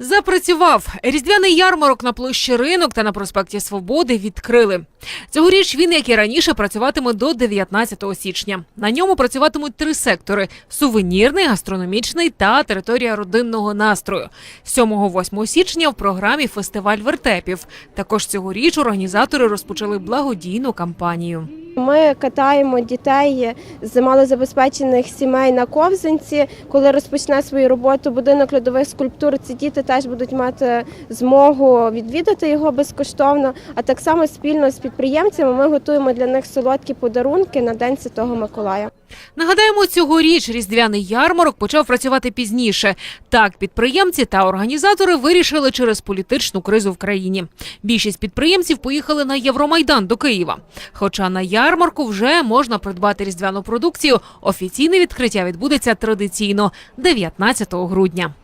Запрацював різдвяний ярмарок на площі ринок та на проспекті Свободи відкрили. Цьогоріч він, як і раніше, працюватиме до 19 січня. На ньому працюватимуть три сектори: сувенірний, гастрономічний та територія родинного настрою. 7-8 січня в програмі фестиваль вертепів. Також цьогоріч організатори розпочали благодійну кампанію. Ми катаємо дітей з малозабезпечених сімей на ковзанці. Коли розпочне свою роботу будинок льодових скульптур, ці діти теж будуть мати змогу відвідати його безкоштовно. А так само спільно з підприємцями ми готуємо для них солодкі подарунки на День Святого Миколая. Нагадаємо, цьогоріч різдвяний ярмарок почав працювати пізніше. Так, підприємці та організатори вирішили через політичну кризу в країні. Більшість підприємців поїхали на Євромайдан до Києва. Хоча на ярмарку вже можна придбати різдвяну продукцію. Офіційне відкриття відбудеться традиційно 19 грудня.